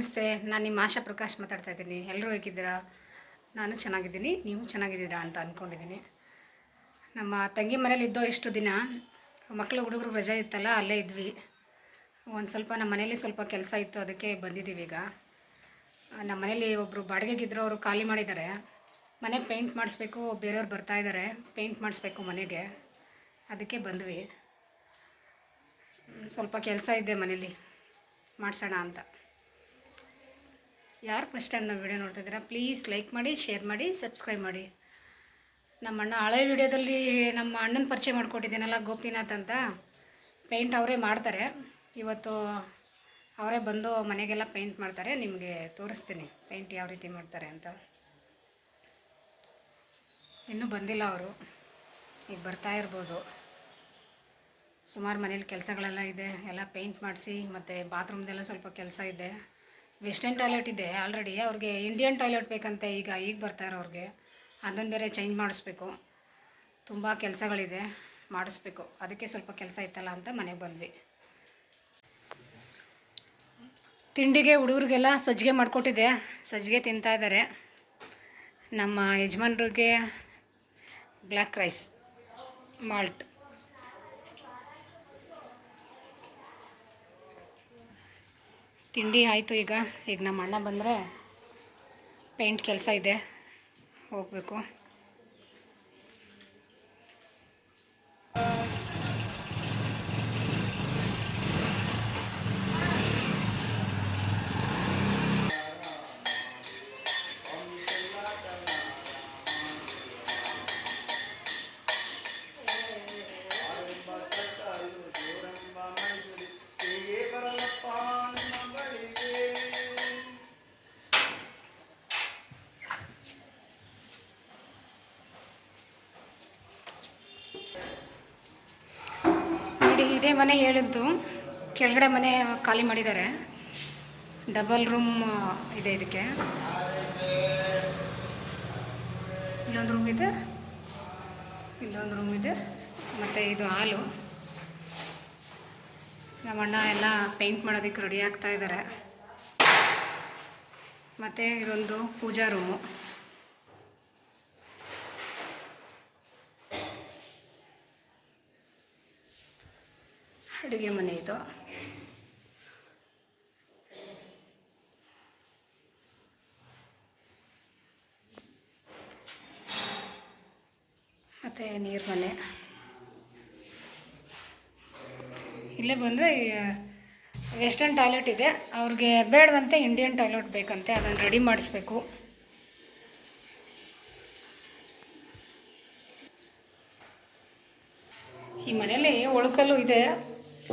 ನಮಸ್ತೆ, ನಾನು ನಿಮ್ಮ ಆಶಾ ಪ್ರಕಾಶ್ ಮಾತಾಡ್ತಾ ಇದ್ದೀನಿ. ಎಲ್ಲರೂ ಹೇಗಿದ್ದೀರಾ? ನಾನು ಚೆನ್ನಾಗಿದ್ದೀನಿ. ನೀವು ಚೆನ್ನಾಗಿದ್ದೀರಾ ಅಂತ ಅಂದ್ಕೊಂಡಿದ್ದೀನಿ ನಮ್ಮ ತಂಗಿ ಮನೇಲಿ ಇದ್ದೋ ಇಷ್ಟು ದಿನ ಮಕ್ಕಳು ಹುಡುಗರು ರಜೆ ಇತ್ತಲ್ಲ, ಅಲ್ಲೇ ಇದ್ವಿ. ಒಂದು ಸ್ವಲ್ಪ ನಮ್ಮ ಮನೇಲಿ ಸ್ವಲ್ಪ ಕೆಲಸ ಇತ್ತು, ಅದಕ್ಕೆ ಬಂದಿದ್ದೀವಿ ಈಗ. ನಮ್ಮ ಮನೇಲಿ ಒಬ್ಬರು ಬಾಡಿಗೆಗಿದ್ರು, ಅವರು ಖಾಲಿ ಮಾಡಿದ್ದಾರೆ. ಮನೆ ಪೇಂಟ್ ಮಾಡಿಸ್ಬೇಕು, ಬೇರೆಯವ್ರು ಬರ್ತಾ ಇದ್ದಾರೆ. ಪೇಂಟ್ ಮಾಡಿಸ್ಬೇಕು ಮನೆಗೆ. ಅದಕ್ಕೆ ಬಂದ್ವಿ. ಸ್ವಲ್ಪ ಕೆಲಸ ಇದೆ ಮನೇಲಿ. ಮಾಡಿಸೋಣ ಅಂತ. ಯಾರು ಫಸ್ಟ್ ಟೈಮ್ ನಮ್ಮ ವಿಡಿಯೋ ನೋಡ್ತಾ ಇದ್ದೀರಾ ಪ್ಲೀಸ್ ಲೈಕ್ ಮಾಡಿ ಶೇರ್ ಮಾಡಿ ಸಬ್ಸ್ಕ್ರೈಬ್ ಮಾಡಿ. ನಮ್ಮ ಅಣ್ಣ ಹಳೆ ವಿಡಿಯೋದಲ್ಲಿ ನಮ್ಮ ಅಣ್ಣನ ಪರಿಚಯ ಮಾಡಿಕೊಟ್ಟಿದ್ದೀನಲ್ಲ ಗೋಪಿನಾಥ್ ಅಂತ. ಪೇಂಟ್ ಅವರೇ ಮಾಡ್ತಾರೆ. ಇವತ್ತು ಅವರೇ ಬಂದು ಮನೆಗೆಲ್ಲ ಪೇಂಟ್ ಮಾಡ್ತಾರೆ. ನಿಮಗೆ ತೋರಿಸ್ತೀನಿ ಪೇಂಟ್ ಯಾವ ರೀತಿ ಮಾಡ್ತಾರೆ ಅಂತ. ಇನ್ನೂ ಬಂದಿಲ್ಲ ಅವರು. ಈಗ ಬರ್ತಾ ಇರ್ಬೋದು. ಸುಮಾರು ಮನೇಲಿ ಕೆಲಸಗಳೆಲ್ಲ ಇದೆ. ಎಲ್ಲ ಪೇಂಟ್ ಮಾಡಿಸಿ ಮತ್ತು ಬಾತ್ರೂಮ್ದೆಲ್ಲ ಸ್ವಲ್ಪ ಕೆಲಸ ಇದೆ. ವೆಸ್ಟರ್ನ್ ಟಾಯ್ಲೆಟ್ ಇದೆ ಆಲ್ರೆಡಿ ಅವ್ರಿಗೆ ಇಂಡಿಯನ್ ಟಾಯ್ಲೆಟ್ ಬೇಕಂತೆ ಈಗ ಈಗ ಬರ್ತಾ ಅವ್ರಿಗೆ ಅದನ್ನು ಬೇರೆ ಚೇಂಜ್ ಮಾಡಿಸ್ಬೇಕು. ತುಂಬ ಕೆಲಸಗಳಿದೆ, ಮಾಡಿಸ್ಬೇಕು. ಅದಕ್ಕೆ ಸ್ವಲ್ಪ ಕೆಲಸ ಇತ್ತಲ್ಲ ಅಂತ ಮನೆಗೆ ಬಂದ್ವಿ. ತಿಂಡಿಗೆ ಹುಡುಗರಿಗೆಲ್ಲ ಸಜ್ಜಿಗೆ ಮಾಡಿಕೊಟ್ಟಿದೆ. ಸಜ್ಜಿಗೆ ತಿಂತಾ ಇದ್ದಾರೆ ನಮ್ಮ ಯಜಮಾನ್ರಿಗೆ ಬ್ಲ್ಯಾಕ್ ರೈಸ್ ಮಾಲ್ಟ್ ತಿಂಡಿ ಆಯಿತು ಈಗ. ಈಗ ನಮ್ಮ ಅಣ್ಣ ಬಂದರೆ ಪೇಂಟ್ ಕೆಲಸ ಇದೆ. ಹೋಗಬೇಕು. ಇದೇ ಮನೆ ಹೇಳಿದ್ದು, ಕೆಳಗಡೆ ಮನೆ ಖಾಲಿ ಮಾಡಿದ್ದಾರೆ. ಡಬಲ್ ರೂಮ್ ಇದೆ ಇದಕ್ಕೆ. ಇನ್ನೊಂದು ರೂಮ್ ಇದೆ. ಇಲ್ಲೊಂದು ರೂಮ್ ಇದೆ. ಮತ್ತು ಇದು ಹಾಲು. ನಮ್ಮ ಅಣ್ಣ ಎಲ್ಲ ಪೇಂಟ್ ಮಾಡೋದಕ್ಕೆ ರೆಡಿ ಆಗ್ತಾ ಇದ್ದಾರೆ. ಮತ್ತು ಇದೊಂದು ಪೂಜಾ ರೂಮು ಅಡುಗೆ ಮನೆ ಇದು. ಮತ್ತು ನೀರು ಮನೆ. ಇಲ್ಲೇ ಬಂದರೆ ವೆಸ್ಟರ್ನ್ ಟಾಯ್ಲೆಟ್ ಇದೆ. ಅವ್ರಿಗೆ ಬೇಡವಂತೆ ಇಂಡಿಯನ್ ಟಾಯ್ಲೆಟ್ ಬೇಕಂತೆ, ಅದನ್ನು ರೆಡಿ ಮಾಡಿಸ್ಬೇಕು. ಈ ಮನೇಲಿ ಒಳಕಲ್ಲು ಇದೆ. ಹಳೆ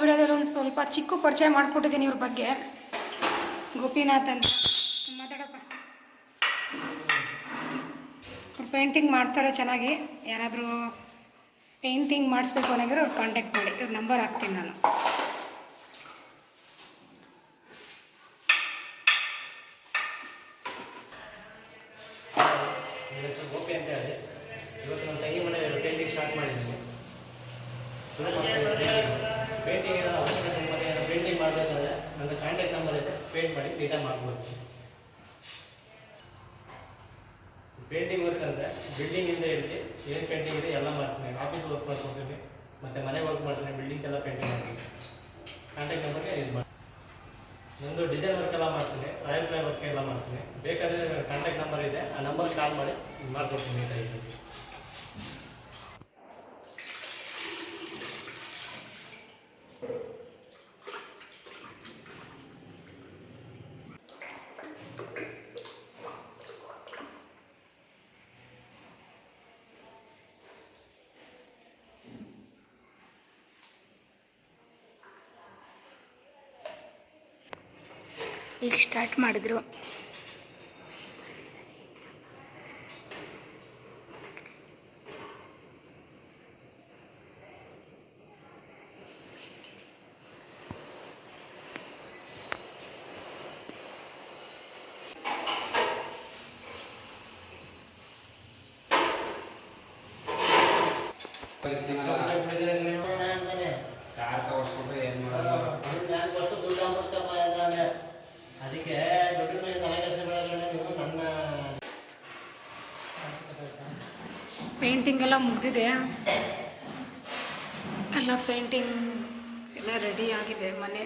ವಿಡಿಯೋದಲ್ಲಿ ಒಂದು ಸ್ವಲ್ಪ ಚಿಕ್ಕ ಪರಿಚಯ ಮಾಡಿಕೊಟ್ಟಿದ್ದೀನಿ ಇವ್ರ ಬಗ್ಗೆ. ಗೋಪಿನಾಥ್ ಅಂತ. ಮಾತಾಡಪ್ಪ. ಪೇಂಟಿಂಗ್ ಮಾಡ್ತಾರೆ ಚೆನ್ನಾಗಿ. ಯಾರಾದರೂ ಪೇಂಟಿಂಗ್ ಮಾಡಿಸ್ಬೇಕು ಅನ್ನೋಂಗಿದ್ರೆ ಅವ್ರು ಕಾಂಟ್ಯಾಕ್ಟ್ ಮಾಡಿ, ಇವ್ರ ನಂಬರ್ ಹಾಕ್ತೀನಿ ನಾನು. ತಂಗಿ ಪೇಂಟಿಂಗ್ ಸ್ಟಾರ್ಟ್ ಪೇಂಟಿಂಗ್ ಪೇಂಟಿಂಗ್ ಮಾಡಬೇಕಾದ್ರೆ ನನ್ನ ಕಾಂಟ್ಯಾಕ್ಟ್ ನಂಬರ್ ಇದೆ ಪೇಂಟ್ ಮಾಡಿ ನೀಟಾಗಿ ಮಾಡ್ಬೋದು. ಪೇಂಟಿಂಗ್ ವರ್ಕ್ ಅಂದರೆ ಬಿಲ್ಡಿಂಗಿಂದ ಹಿಡಿದು ಏನು ಪೇಂಟಿಂಗ್ ಇದೆ ಎಲ್ಲ ಮಾಡ್ತೀನಿ. ಆಫೀಸ್ ವರ್ಕ್ ಮಾಡ್ಕೊತೀನಿ. ಮತ್ತು ಮನೆ ವರ್ಕ್ ಮಾಡ್ತೀನಿ. ಬಿಲ್ಡಿಂಗ್ಸ್ ಎಲ್ಲ ಪೇಂಟಿಂಗ್ ಮಾಡ್ತೀನಿ. ಕಾಂಟ್ಯಾಕ್ಟ್ ನಂಬರ್ಗೆ ಇದು ಮಾಡ್ತೀನಿ ನಂದು ಡಿಸೈನ್ ವರ್ಕ್ ಎಲ್ಲ ಮಾಡ್ತೀನಿ. ರಾಯಲ್ ಪ್ಲೈ ವರ್ಕ್ ಎಲ್ಲ ಮಾಡ್ತೀನಿ. ಬೇಕಾದರೆ ಕಾಂಟ್ಯಾಕ್ಟ್ ನಂಬರ್ ಇದೆ. ಆ ನಂಬರ್ ಕಾಲ್ ಮಾಡಿ ಮಾಡ್ಕೊಡ್ತೀನಿ ಈಗ ಸ್ಟಾರ್ಟ್ ಮಾಡಿದ್ರು. ಕಾರ್ ತಗೊಂಡ್ಬಿಟ್ಟು ಏನ್ ಮಾಡೋದು ಅದಕ್ಕೆ ದೊಡ್ಡ ಮೇಲೆ ನನ್ನ ಪೇಂಟಿಂಗ್ ಎಲ್ಲ ಮುಗ್ದಿದೆ. ಎಲ್ಲ ಪೇಂಟಿಂಗ್ ಎಲ್ಲ ರೆಡಿ ಆಗಿದೆ ಮನೆ.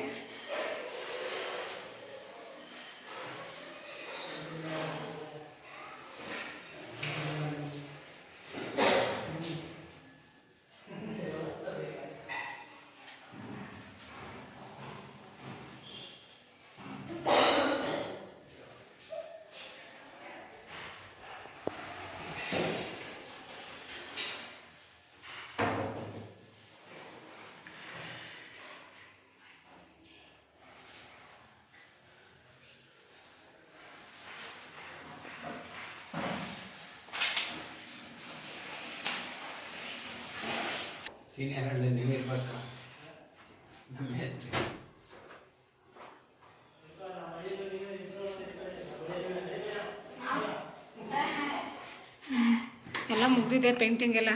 ಸೀನಿಯರ್ ಹಳ್ಳಿ ನೀವು ಇರ್ಬೇಕು? ನಮ್ಮ ಮೇಸ್ತ್ರಿ ಎಲ್ಲ ಮುಗ್ದಿದೆ ಪೇಂಟಿಂಗ್ ಎಲ್ಲ.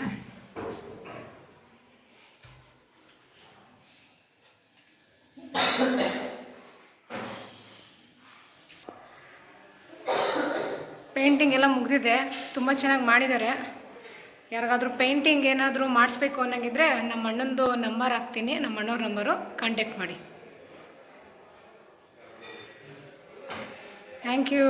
ಪೇಂಟಿಂಗ್ ಎಲ್ಲ ಮುಗ್ದಿದೆ. ತುಂಬ ಚೆನ್ನಾಗಿ ಮಾಡಿದ್ದಾರೆ. ಯಾರಿಗಾದ್ರೂ ಪೇಂಟಿಂಗ್ ಏನಾದರೂ ಮಾಡಿಸ್ಬೇಕು ಅನ್ನೋಂಗಿದ್ರೆ ನಮ್ಮ ಅಣ್ಣಂದು ನಂಬರ್ ಹಾಕ್ತೀನಿ. ನಮ್ಮ ಅಣ್ಣವ್ರ ನಂಬರು ಕಾಂಟ್ಯಾಕ್ಟ್ ಮಾಡಿ. Thank you